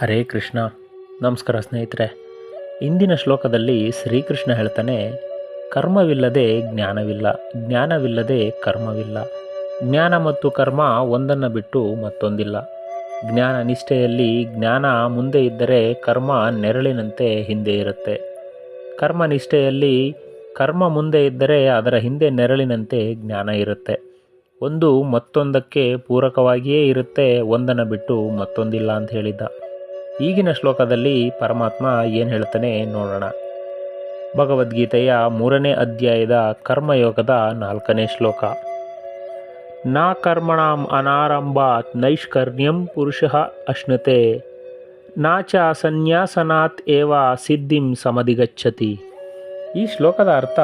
ಹರೇ ಕೃಷ್ಣ. ನಮಸ್ಕಾರ ಸ್ನೇಹಿತರೆ. ಇಂದಿನ ಶ್ಲೋಕದಲ್ಲಿ ಶ್ರೀಕೃಷ್ಣ ಹೇಳ್ತಾನೆ, ಕರ್ಮವಿಲ್ಲದೆ ಜ್ಞಾನವಿಲ್ಲ, ಜ್ಞಾನವಿಲ್ಲದೆ ಕರ್ಮವಿಲ್ಲ. ಜ್ಞಾನ ಮತ್ತು ಕರ್ಮ ಒಂದನ್ನು ಬಿಟ್ಟು ಮತ್ತೊಂದಿಲ್ಲ. ಜ್ಞಾನ ನಿಷ್ಠೆಯಲ್ಲಿ ಜ್ಞಾನ ಮುಂದೆ ಇದ್ದರೆ ಕರ್ಮ ನೆರಳಿನಂತೆ ಹಿಂದೆ ಇರುತ್ತೆ. ಕರ್ಮ ನಿಷ್ಠೆಯಲ್ಲಿ ಕರ್ಮ ಮುಂದೆ ಇದ್ದರೆ ಅದರ ಹಿಂದೆ ನೆರಳಿನಂತೆ ಜ್ಞಾನ ಇರುತ್ತೆ. ಒಂದು ಮತ್ತೊಂದಕ್ಕೆ ಪೂರಕವಾಗಿಯೇ ಇರುತ್ತೆ, ಒಂದನ್ನು ಬಿಟ್ಟು ಮತ್ತೊಂದಿಲ್ಲ ಅಂತ ಹೇಳಿದ್ದ. ಈಗಿನ ಶ್ಲೋಕದಲ್ಲಿ ಪರಮಾತ್ಮ ಏನು ಹೇಳ್ತಾನೆ ನೋಡೋಣ. ಭಗವದ್ಗೀತೆಯ ಮೂರನೇ ಅಧ್ಯಾಯದ ಕರ್ಮಯೋಗದ ನಾಲ್ಕನೇ ಶ್ಲೋಕ. ನಾ ಕರ್ಮಣಾಂ ಅನಾರಂಭಾತ್ ನೈಷ್ಕರ್ಣ್ಯಂ ಪುರುಷ ಅಶ್ನತೆ. ನಾಚ ಸನ್ಯಾಸನಾತ್ ಏವ ಸಿದ್ಧಿಂ ಸಮಧಿಗಚ್ಚತಿ. ಈ ಶ್ಲೋಕದ ಅರ್ಥ,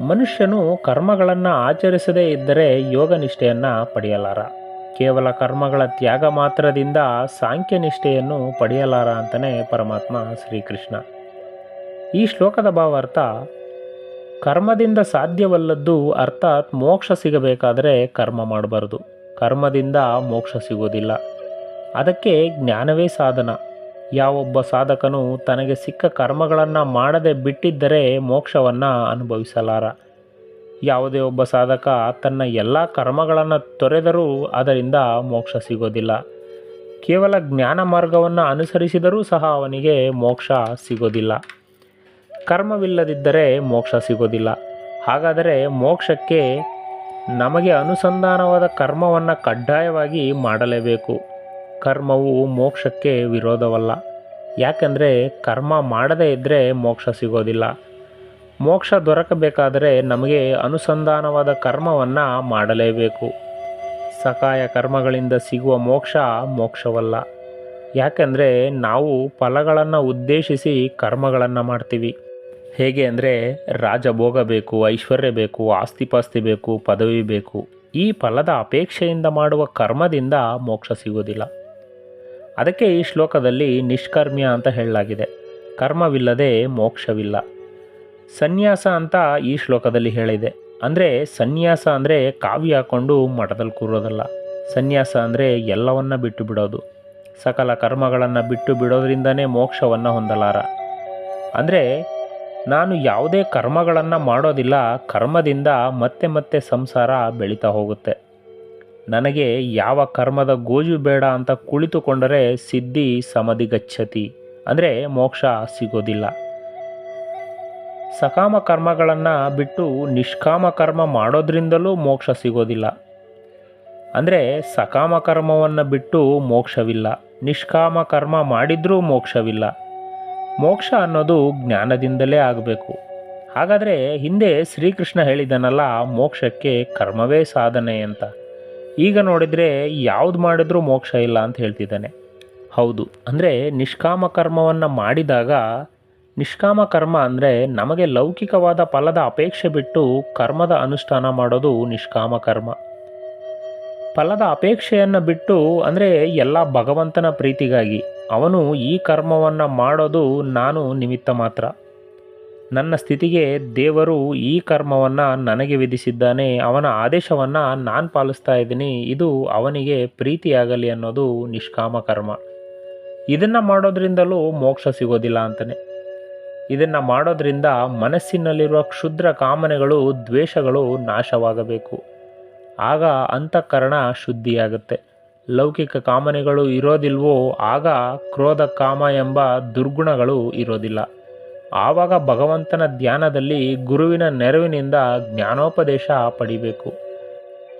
ಮನುಷ್ಯನು ಕರ್ಮಗಳನ್ನು ಆಚರಿಸದೇ ಇದ್ದರೆ ಯೋಗ ನಿಷ್ಠೆಯನ್ನು ಪಡೆಯಲಾರ. ಕೇವಲ ಕರ್ಮಗಳ ತ್ಯಾಗ ಮಾತ್ರದಿಂದ ಸಾಂಖ್ಯ ನಿಷ್ಠೆಯನ್ನು ಪಡೆಯಲಾರ ಅಂತಲೇ ಪರಮಾತ್ಮ ಶ್ರೀಕೃಷ್ಣ. ಈ ಶ್ಲೋಕದ ಭಾವಾರ್ಥ, ಕರ್ಮದಿಂದ ಸಾಧ್ಯವಲ್ಲದ್ದು ಅರ್ಥಾತ್ ಮೋಕ್ಷ ಸಿಗಬೇಕಾದರೆ ಕರ್ಮ ಮಾಡಬಾರ್ದು. ಕರ್ಮದಿಂದ ಮೋಕ್ಷ ಸಿಗೋದಿಲ್ಲ. ಅದಕ್ಕೆ ಜ್ಞಾನವೇ ಸಾಧನ. ಯಾವೊಬ್ಬ ಸಾಧಕನು ತನಗೆ ಸಿಕ್ಕ ಕರ್ಮಗಳನ್ನು ಮಾಡದೆ ಬಿಟ್ಟಿದ್ದರೆ ಮೋಕ್ಷವನ್ನು ಅನುಭವಿಸಲಾರ. ಯಾವುದೇ ಒಬ್ಬ ಸಾಧಕ ತನ್ನ ಎಲ್ಲ ಕರ್ಮಗಳನ್ನು ತೊರೆದರೂ ಅದರಿಂದ ಮೋಕ್ಷ ಸಿಗೋದಿಲ್ಲ. ಕೇವಲ ಜ್ಞಾನ ಮಾರ್ಗವನ್ನು ಅನುಸರಿಸಿದರೂ ಸಹ ಅವನಿಗೆ ಮೋಕ್ಷ ಸಿಗೋದಿಲ್ಲ. ಕರ್ಮವಿಲ್ಲದಿದ್ದರೆ ಮೋಕ್ಷ ಸಿಗೋದಿಲ್ಲ. ಹಾಗಾದರೆ ಮೋಕ್ಷಕ್ಕೆ ನಮಗೆ ಅನುಸಂಧಾನವಾದ ಕರ್ಮವನ್ನು ಕಡ್ಡಾಯವಾಗಿ ಮಾಡಲೇಬೇಕು. ಕರ್ಮವು ಮೋಕ್ಷಕ್ಕೆ ವಿರೋಧವಲ್ಲ. ಯಾಕೆಂದರೆ ಕರ್ಮ ಮಾಡದೇ ಇದ್ದರೆ ಮೋಕ್ಷ ಸಿಗೋದಿಲ್ಲ. ಮೋಕ್ಷ ದೊರಕಬೇಕಾದರೆ ನಮಗೆ ಅನುಸಂಧಾನವಾದ ಕರ್ಮವನ್ನು ಮಾಡಲೇಬೇಕು. ಸಕಾಯ ಕರ್ಮಗಳಿಂದ ಸಿಗುವ ಮೋಕ್ಷ ಮೋಕ್ಷವಲ್ಲ. ಯಾಕೆಂದರೆ ನಾವು ಫಲಗಳನ್ನು ಉದ್ದೇಶಿಸಿ ಕರ್ಮಗಳನ್ನು ಮಾಡ್ತೀವಿ. ಹೇಗೆ ಅಂದರೆ ರಾಜಭೋಗ ಬೇಕು, ಐಶ್ವರ್ಯ ಬೇಕು ಆಸ್ತಿಪಾಸ್ತಿ ಬೇಕು, ಪದವಿ ಬೇಕು. ಈ ಫಲದ ಅಪೇಕ್ಷೆಯಿಂದ ಮಾಡುವ ಕರ್ಮದಿಂದ ಮೋಕ್ಷ ಸಿಗೋದಿಲ್ಲ. ಅದಕ್ಕೆ ಈ ಶ್ಲೋಕದಲ್ಲಿ ನಿಷ್ಕರ್ಮ್ಯ ಅಂತ ಹೇಳಲಾಗಿದೆ. ಕರ್ಮವಿಲ್ಲದೆ ಮೋಕ್ಷವಿಲ್ಲ. ಸನ್ಯಾಸ ಅಂತ ಈ ಶ್ಲೋಕದಲ್ಲಿ ಹೇಳಿದೆ. ಅಂದರೆ ಸನ್ಯಾಸ ಅಂದರೆ ಕಾವಿ ಹಾಕ್ಕೊಂಡು ಮಠದಲ್ಲಿ ಕೂರೋದಲ್ಲ. ಸನ್ಯಾಸ ಅಂದರೆ ಎಲ್ಲವನ್ನ ಬಿಟ್ಟು ಬಿಡೋದು. ಸಕಲ ಕರ್ಮಗಳನ್ನು ಬಿಟ್ಟು ಬಿಡೋದ್ರಿಂದನೇ ಮೋಕ್ಷವನ್ನು ಹೊಂದಲಾರ. ಅಂದರೆ ನಾನು ಯಾವುದೇ ಕರ್ಮಗಳನ್ನು ಮಾಡೋದಿಲ್ಲ, ಕರ್ಮದಿಂದ ಮತ್ತೆ ಮತ್ತೆ ಸಂಸಾರ ಬೆಳೀತಾ ಹೋಗುತ್ತೆ. ನನಗೆ ಯಾವ ಕರ್ಮದ ಗೋಜು ಬೇಡ ಅಂತ ಕುಳಿತುಕೊಂಡರೆ ಸಿದ್ಧಿ ಸಮಧಿಗಚ್ಚತಿ ಅಂದರೆ ಮೋಕ್ಷ ಸಿಗೋದಿಲ್ಲ. ಸಕಾಮ ಕರ್ಮಗಳನ್ನು ಬಿಟ್ಟು ನಿಷ್ಕಾಮ ಕರ್ಮ ಮಾಡೋದ್ರಿಂದಲೂ ಮೋಕ್ಷ ಸಿಗೋದಿಲ್ಲ. ಅಂದರೆ ಸಕಾಮ ಕರ್ಮವನ್ನು ಬಿಟ್ಟು ಮೋಕ್ಷವಿಲ್ಲ. ನಿಷ್ಕಾಮ ಕರ್ಮ ಮಾಡಿದರೂ ಮೋಕ್ಷವಿಲ್ಲ. ಮೋಕ್ಷ ಅನ್ನೋದು ಜ್ಞಾನದಿಂದಲೇ ಆಗಬೇಕು. ಹಾಗಾದರೆ ಹಿಂದೆ ಶ್ರೀಕೃಷ್ಣ ಹೇಳಿದನಲ್ಲ, ಮೋಕ್ಷಕ್ಕೆ ಕರ್ಮವೇ ಸಾಧನೆ ಅಂತ. ಈಗ ನೋಡಿದರೆ ಯಾವುದು ಮಾಡಿದ್ರೂ ಮೋಕ್ಷ ಇಲ್ಲ ಅಂತ ಹೇಳ್ತಿದ್ದಾನೆ. ಹೌದು, ಅಂದರೆ ನಿಷ್ಕಾಮ ಕರ್ಮವನ್ನು ಮಾಡಿದಾಗ ನಿಷ್ಕಾಮ ಕರ್ಮ ಅಂದರೆ ನಮಗೆ ಲೌಕಿಕವಾದ ಫಲದ ಅಪೇಕ್ಷೆ ಬಿಟ್ಟು ಕರ್ಮದ ಅನುಷ್ಠಾನ ಮಾಡೋದು ನಿಷ್ಕಾಮ ಕರ್ಮ. ಫಲದ ಅಪೇಕ್ಷೆಯನ್ನು ಬಿಟ್ಟು ಅಂದರೆ ಎಲ್ಲ ಭಗವಂತನ ಪ್ರೀತಿಗಾಗಿ ಅವನು ಈ ಕರ್ಮವನ್ನು ಮಾಡೋದು ನಾನು ನಿಮಿತ್ತ ಮಾತ್ರ. ನನ್ನ ಸ್ಥಿತಿಗೆ ದೇವರು ಈ ಕರ್ಮವನ್ನು ನನಗೆ ವಿಧಿಸಿದ್ದಾನೆ, ಅವನ ಆದೇಶವನ್ನು ನಾನು ಪಾಲಿಸ್ತಾ ಇದ್ದೀನಿ, ಇದು ಅವನಿಗೆ ಪ್ರೀತಿಯಾಗಲಿ ಅನ್ನೋದು ನಿಷ್ಕಾಮ ಕರ್ಮ. ಇದನ್ನು ಮಾಡೋದ್ರಿಂದಲೂ ಮೋಕ್ಷ ಸಿಗೋದಿಲ್ಲ ಅಂತಲೇ ಇದನ್ನು ಮಾಡೋದ್ರಿಂದ ಮನಸ್ಸಿನಲ್ಲಿರುವ ಕ್ಷುದ್ರ ಕಾಮನೆಗಳು, ದ್ವೇಷಗಳು ನಾಶವಾಗಬೇಕು. ಆಗ ಅಂತಃಕರಣ ಶುದ್ಧಿಯಾಗುತ್ತೆ. ಲೌಕಿಕ ಕಾಮನೆಗಳು ಇರೋದಿಲ್ವೋ, ಆಗ ಕ್ರೋಧ ಕಾಮ ಎಂಬ ದುರ್ಗುಣಗಳು ಇರೋದಿಲ್ಲ. ಆವಾಗ ಭಗವಂತನ ಧ್ಯಾನದಲ್ಲಿ ಗುರುವಿನ ನೆರವಿನಿಂದ ಜ್ಞಾನೋಪದೇಶ ಪಡಿಬೇಕು.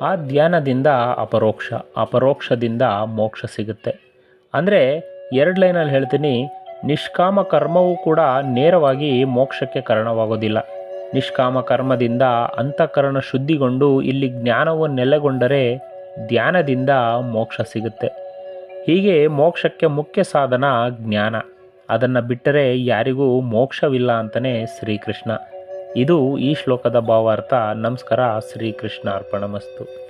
ಆ ಧ್ಯಾನದಿಂದ ಅಪರೋಕ್ಷ, ಅಪರೋಕ್ಷದಿಂದ ಮೋಕ್ಷ ಸಿಗುತ್ತೆ. ಅಂದರೆ ಎರಡು ಲೈನಲ್ಲಿ ಹೇಳ್ತೀನಿ ನಿಷ್ಕಾಮ ಕರ್ಮವೂ ಕೂಡ ನೇರವಾಗಿ ಮೋಕ್ಷಕ್ಕೆ ಕಾರಣವಾಗೋದಿಲ್ಲ. ನಿಷ್ಕಾಮ ಕರ್ಮದಿಂದ ಅಂತಃಕರಣ ಶುದ್ಧಿಗೊಂಡು ಇಲ್ಲಿ ಜ್ಞಾನವು ನೆಲೆಗೊಂಡರೆ ಧ್ಯಾನದಿಂದ ಮೋಕ್ಷ ಸಿಗುತ್ತೆ. ಹೀಗೆ ಮೋಕ್ಷಕ್ಕೆ ಮುಖ್ಯ ಸಾಧನ ಜ್ಞಾನ. ಅದನ್ನು ಬಿಟ್ಟರೆ ಯಾರಿಗೂ ಮೋಕ್ಷವಿಲ್ಲ ಅಂತಲೇ ಶ್ರೀಕೃಷ್ಣ. ಇದು ಈ ಶ್ಲೋಕದ ಭಾವಾರ್ಥ. ನಮಸ್ಕಾರ ಶ್ರೀಕೃಷ್ಣ ಅರ್ಪಣಮಸ್ತು